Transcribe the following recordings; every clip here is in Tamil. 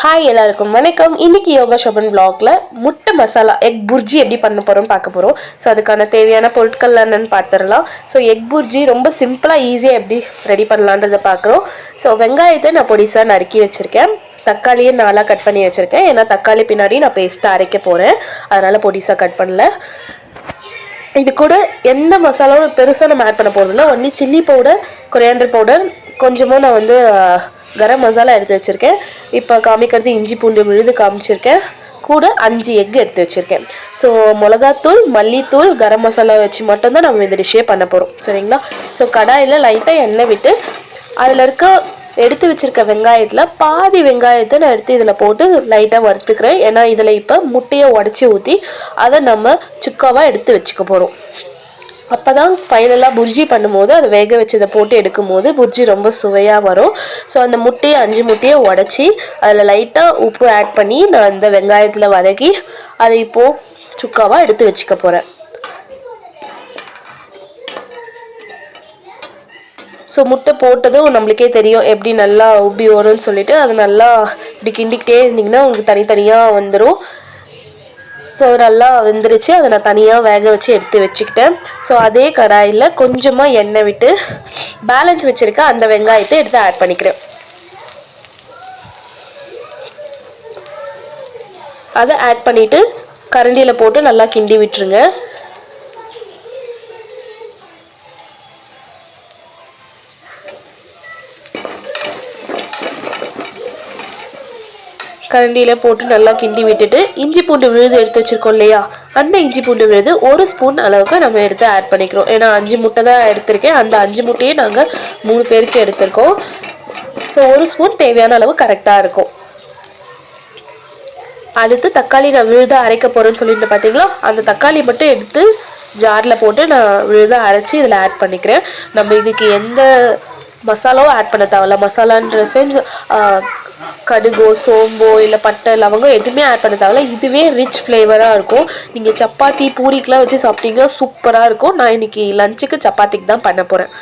ஹாய் எல்லாருக்கும் வணக்கம். இன்னைக்கு யோகா ஷோபன் vlogல முட்டை மசாலா எக் புர்ஜி எப்படி பண்ண போகிறோம் பார்க்க போகிறோம் ஸோ அதுக்கான தேவையான பொருட்கள் என்னென்னு பார்த்துடலாம். ஸோ எக் புர்ஜி ரொம்ப சிம்பிளாக ஈஸியாக எப்படி ரெடி பண்ணலான்றதை பார்க்குறோம். ஸோ வெங்காயத்தை நான் பொடிசாக நறுக்கி வச்சுருக்கேன். தக்காளியை நாளாக கட் பண்ணி வச்சுருக்கேன். ஏன்னா தக்காளி பின்னாடி நான் பேஸ்ட்டாக அரைக்க போகிறேன் அதனால் பொடிசாக கட் பண்ணல. இது கூட எந்த மசாலாவும் பெருசாக நம்ம ஆட் பண்ண போகிறதில்ல only chilli powder coriander powder கொஞ்சமாக நான் வந்து கரம் மசாலா எடுத்து வச்சுருக்கேன். இப்போ காமிக்கிறது இஞ்சி பூண்டு விழுது காமிச்சிருக்கேன். கூட அஞ்சு எக் எடுத்து வச்சுருக்கேன். ஸோ மிளகாத்தூள் மல்லித்தூள் கரம் மசாலா வச்சு மட்டும்தான் நம்ம இந்த டிஷ்ஷே பண்ண போகிறோம் சரிங்களா? ஸோ கடாயில் லைட்டாக எண்ணெய் விட்டு அதில் இருக்க எடுத்து வச்சிருக்க வெங்காயத்தில் பாதி வெங்காயத்தை நான் எடுத்து இதில் போட்டு லைட்டாக வறுத்துக்கிறேன். ஏன்னா இதில் இப்போ முட்டையை உடச்சி ஊற்றி அதை நம்ம சுக்காவாக எடுத்து வச்சுக்க போகிறோம் அப்போ தான் ஃபைனலாக புர்ஜி பண்ணும்போது அதை வேக வச்சதை போட்டு எடுக்கும்போது புர்ஜி ரொம்ப சுவையாக வரும். ஸோ அந்த முட்டையை அஞ்சு முட்டையை உடச்சி அதில் லைட்டாக உப்பு ஆட் பண்ணி நான் அந்த வெங்காயத்தில் வதக்கி அதை இப்போது சுக்காவாக எடுத்து வச்சுக்க போகிறேன் ஸோ முட்டை போட்டதும் நம்மளுக்கே தெரியும் எப்படி நல்லா உப்பி வரும்னு சொல்லிட்டு அது நல்லா இப்படி கிண்டிக்கிட்டே இருந்தீங்கன்னா உங்களுக்கு தனித்தனியாக வந்துடும் ஸோ நல்லா வெந்துருச்சு. அதை நான் தனியாக வேக வச்சு எடுத்து வச்சுக்கிட்டேன். ஸோ அதே கடாயில் கொஞ்சமாக எண்ணெய் விட்டு பேலன்ஸ் வச்சுருக்க அந்த வெங்காயத்தை எடுத்து ஆட் பண்ணிக்கிறேன். அதை ஆட் பண்ணிவிட்டு கரண்டியில் போட்டு நல்லா கிண்டி விட்டுருங்க. கரண்டியில் போட்டு நல்லா கிண்டி விட்டுட்டு இஞ்சி பூண்டு விழுது எடுத்து வச்சிருக்கோம் இல்லையா? அந்த இஞ்சி பூண்டு விழுது ஒரு ஸ்பூன் அளவுக்கு நம்ம எடுத்து ஆட் பண்ணிக்கிறோம். ஏன்னா அஞ்சு முட்டை தான் எடுத்திருக்கேன். அந்த அஞ்சு முட்டையே நாங்கள் மூணு பேருக்கு எடுத்திருக்கோம். ஸோ ஒரு ஸ்பூன் தேவையான அளவு கரெக்டாக இருக்கும். அடுத்து தக்காளி நான் விழுதாக அரைக்க போகிறேன்னு சொல்லிட்டு பார்த்தீங்களா அந்த தக்காளி மட்டும் எடுத்து ஜாரில் போட்டு நான் விழுதாக அரைச்சி இதில் ஆட் பண்ணிக்கிறேன். நம்ம இதுக்கு எந்த மசாலாவும் ஆட் பண்ண தேவையில்ல. மசாலான்ற சென்ஸ் கடுகோ சோம்போ இல்லை பட்டை லவங்கம் எதுவுமே ஆட் பண்ண தேவையில்ல. இதுவே ரிச் ஃப்ளேவராக இருக்கும். நீங்கள் சப்பாத்தி பூரிக்கெலாம் வச்சு சாப்பிட்டீங்கன்னா சூப்பராக இருக்கும். நான் இன்னைக்கு லஞ்சுக்கு சப்பாத்திக்கு தான் பண்ண போகிறேன்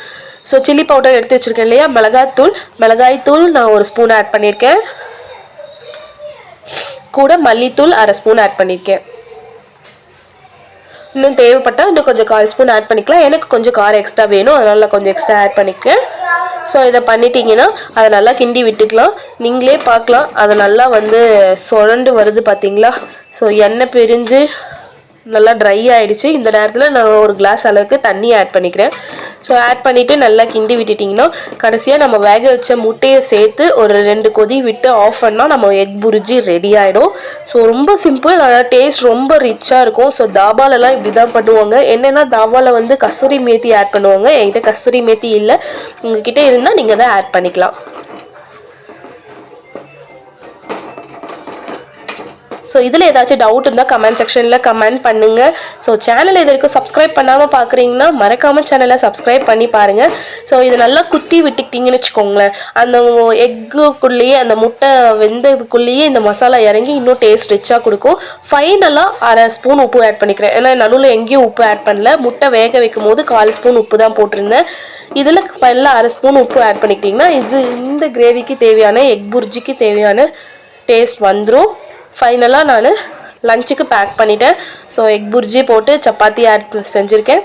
ஸோ சில்லி பவுடர் எடுத்து வச்சுருக்கேன் இல்லையா? மிளகாய்த்தூள். மிளகாய்த்தூள் நான் ஒரு ஸ்பூன் ஆட் பண்ணியிருக்கேன். கூட மல்லித்தூள் அரை ஸ்பூன் ஆட் பண்ணியிருக்கேன். இன்னும் தேவைப்பட்டால் இன்னும் கொஞ்சம் கால் ஸ்பூன் ஆட் பண்ணிக்கலாம். எனக்கு கொஞ்சம் காரம் எக்ஸ்ட்ரா வேணும். அதனால் நான் கொஞ்சம் எக்ஸ்ட்ரா ஆட் பண்ணிக்கிறேன் ஸோ இதை பண்ணிட்டீங்கன்னா அதை நல்லா கிண்டி விட்டுக்கலாம். நீங்களே பார்க்கலாம். அதை நல்லா வந்து சுரண்டு வருது பார்த்தீங்களா? ஸோ எண்ணெய் பிரிஞ்சு நல்லா ட்ரை ஆகிடுச்சு இந்த நேரத்தில் நான் ஒரு கிளாஸ் அளவுக்கு தண்ணி ஆட் பண்ணிக்கிறேன். ஸோ ஆட் பண்ணிவிட்டு நல்லா கிண்டி விட்டுட்டிங்கன்னா கடைசியாக நம்ம வேக வச்ச முட்டையை சேர்த்து ஒரு ரெண்டு கொதி விட்டு ஆஃப் பண்ணால் நம்ம எக் புரிஜி ரெடி ஆகிடும் ஸோ ரொம்ப சிம்பிள் ஆனால் டேஸ்ட் ரொம்ப ரிச்சாக இருக்கும். ஸோ தாபாலெலாம் இப்படி தான் பண்ணுவாங்க. என்னென்னா தாபாவில் வந்து கஸ்தூரி மேத்தி ஆட் பண்ணுவாங்க. என்கிட்ட கஸ்தூரி மேத்தி இல்லை. உங்ககிட்ட இருந்தால் நீங்கள் தான் ஆட் பண்ணிக்கலாம். ஸோ இதில் ஏதாச்சும் டவுட் இருந்தால் கமெண்ட் செக்ஷனில் கமெண்ட் பண்ணுங்கள் ஸோ சேனல் இது சப்ஸ்கிரைப் பண்ணாமல் பார்க்குறீங்கன்னா மறக்காமல் சேனலை சப்ஸ்கிரைப் பண்ணி பாருங்கள் ஸோ இது நல்லா குத்தி விட்டுக்கிட்டிங்கன்னு வச்சுக்கோங்களேன். அந்த எக்குக்குள்ளேயே அந்த முட்டை வெந்ததுக்குள்ளேயே இந்த மசாலா இறங்கி இன்னும் டேஸ்ட் ரிச்சாக கொடுக்கும். ஃபைனலாக அரை ஸ்பூன் உப்பு ஆட் பண்ணிக்கிறேன். ஏன்னா நடுவில் எங்கேயும் உப்பு ஆட் பண்ணல. முட்டை வேக வைக்கும் போது கால் ஸ்பூன் உப்பு தான் போட்டிருந்தேன். இதில் பல்ல அரை ஸ்பூன் உப்பு ஆட் பண்ணிக்கிட்டிங்கன்னா இது இந்த கிரேவிக்கு தேவையான எக் புர்ஜிக்கு தேவையான டேஸ்ட் வந்துடும் ஃபைனலாக நான் லஞ்சுக்கு பேக் பண்ணிட்டேன். ஸோ எக் புர்ஜி போட்டு சப்பாத்தி ஆட் செஞ்சுருக்கேன்.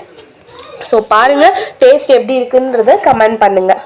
ஸோ பாருங்கள் டேஸ்ட் எப்படி இருக்குன்றத கமெண்ட் பண்ணுங்கள்